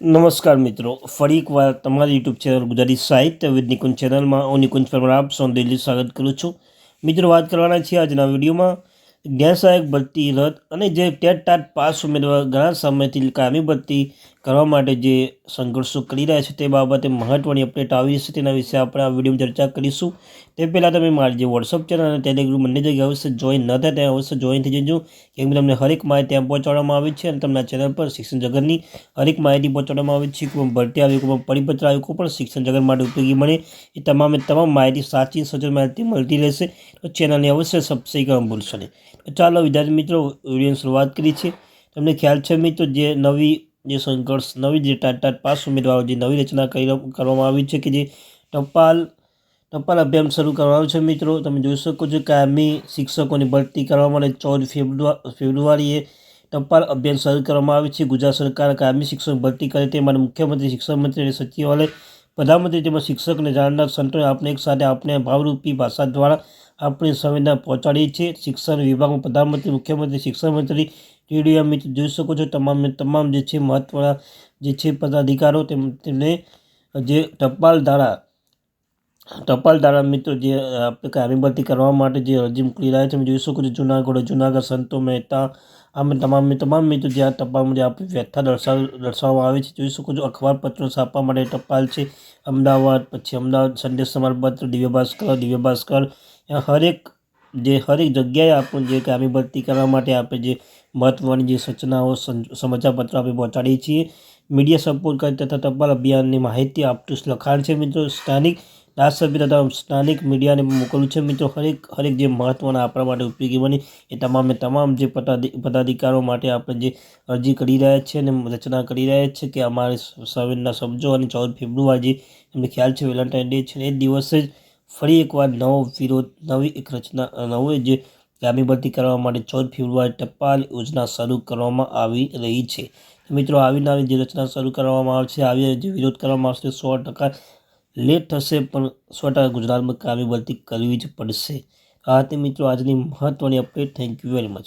નમસ્કાર મિત્રો. ફરી એકવાર તમારી યુટ્યુબ ચેનલ ગુજરાતી સાહિત્ય વિદ નિકુંજ ચેનલમાં હું નિકુંજ પરમાર, આપ સૌ દિલ્હી સ્વાગત કરું છું. મિત્રો, વાત કરવાના છીએ આજના વિડીયોમાં. જ્ઞાન સહાયક ભરતી રદ અને જે ટેટ ટાટ પાસ ઉમેદવાર ઘણા સમયથી કાયમી ભરતી કરવા માટે જે સંઘર્ષો કરી રહ્યા છે તે બાબતે મહત્ત્વની અપડેટ આવી છે. તેના વિશે આપણે આ વિડીયોમાં ચર્ચા કરીશું. તે પહેલાં તમે મારી જે વોટ્સઅપ ચેનલ અને ટેલિગ્રુપ બંને જગ્યાએ અવશ્ય જોઈન ન થાય, ત્યાં અવશ્ય જોઈન થઈ જજો. કેમ કે તમને હરેક માહિતી ત્યાં પહોંચાડવામાં આવી છે અને તમને ચેનલ પર શિક્ષણ જગતની હરેક માહિતી પહોંચાડવામાં આવી છે. કોઈ ભરતી આવી, કોઈ પરિપત્ર આવ્યું કોઈ પણ શિક્ષણ જગત માટે ઉપયોગી બને, એ તમામે તમામ માહિતી સાચી સચોટ માહિતી મળતી રહેશે. તો ચેનલને અવશ્ય સબસ્ક્રાઈબ કરવા ભૂલશો નહીં. તો ચાલો વિદ્યાર્થી મિત્રો, વિડીયોની શરૂઆત કરી છે તમને ખ્યાલ છે મિત્રો, જે નવી જે સંઘર્ષ નવી જે ટાટ પાસ ઉમેદવારો જે નવી રચના કરી કરવામાં આવી છે કે જે ટપાલ ટપાલ અભિયાન શરૂ કરવાનું છે મિત્રો. તમે જોઈ શકો છો કાયમી શિક્ષકોની ભરતી કરવા માટે ચૌદ ફેબ્રુઆ, ફેબ્રુઆરીએ ટપાલ અભિયાન શરૂ કરવામાં આવ્યું છે. ગુજરાત સરકાર કાયમી શિક્ષક ભરતી કરે તે માટે મુખ્યમંત્રી, શિક્ષણ મંત્રી અને સચિવાલય પ્રધાનમંત્રી તેમજ શિક્ષકને જાણનાર સંતોએ આપણે એક સાથે આપણે ભાવરૂપી ભાષા દ્વારા આપણી સંવેદના પહોંચાડી છે. શિક્ષણ વિભાગમાં પ્રધાનમંત્રી, મુખ્યમંત્રી, શિક્ષણ મંત્રી, ટીડીઓ મિત્રો જોઈ શકો છો. તમામ તમામ જે છે મહત્ત્વના જે છે પદાધિકારો તેમને જે ટપાલ દ્વારા ટપાલ દ્વારા મિત્રો જે આપણે ભરતી કરવા માટે જે અરજી મોકલી રહ્યા છે તમે જોઈ શકો છો, જુનાગઢ જુનાગઢ સંતો મહેતા, આમ તમામ તમામ મિત્રો જે આ ટપાલમાં જે આપણી વ્યથા દર્શાવ, દર્શાવવામાં આવે છે, જોઈ શકો છો, અખબારપત્રો છાપવા માટે ટપાલ છે, અમદાવાદ, પછી અમદાવાદ સંદેશ સમાચારપત્ર દિવ્ય ભાસ્કર દિવ્ય ભાસ્કર હરેક જે, હરેક જગ્યાએ આપણું જે કામી ભરતી કરવા માટે આપણે જે મહત્ત્વની જે સૂચનાઓ સમાચારપત્રો આપણે પહોંચાડીએ છીએ. મીડિયા સપોર્ટ કરી તથા ટપાલ અભિયાનની માહિતી આપતું લખાણ છે મિત્રો, સ્થાનિક ધારાસભ્ય તથા સ્થાનિક મીડિયાને મોકલ્યું છે. મિત્રો, હરેક હરેક જે મહત્ત્વના આપણા માટે ઉપયોગી બની એ તમામે તમામ જે પદાધિકારો માટે આપણે જે અરજી કરી રહ્યા છીએ અને રચના કરી રહ્યા છીએ કે અમારે સંવેદના સમજો અને ચૌદ ફેબ્રુઆરી એમને ખ્યાલ છે વેલેન્ટાઇન ડે છે એ દિવસે જ ફરી એકવાર નવો વિરોધ, નવી એક રચના, નવો જે ભરતી કરવા માટે ચૌદ ફેબ્રુઆરી ટપાલ યોજના શરૂ કરવામાં આવી રહી છે. મિત્રો આવી જે રચના શરૂ કરવામાં આવશે આવી જે વિરોધ કરવામાં આવશે, સો ટકા લેટ થશે પણ સો ટકા ગુજરાતમાં કામી ભરતી કરવી જ પડશે. આ હતી મિત્રો, આજની મહત્ત્વની update thank you very much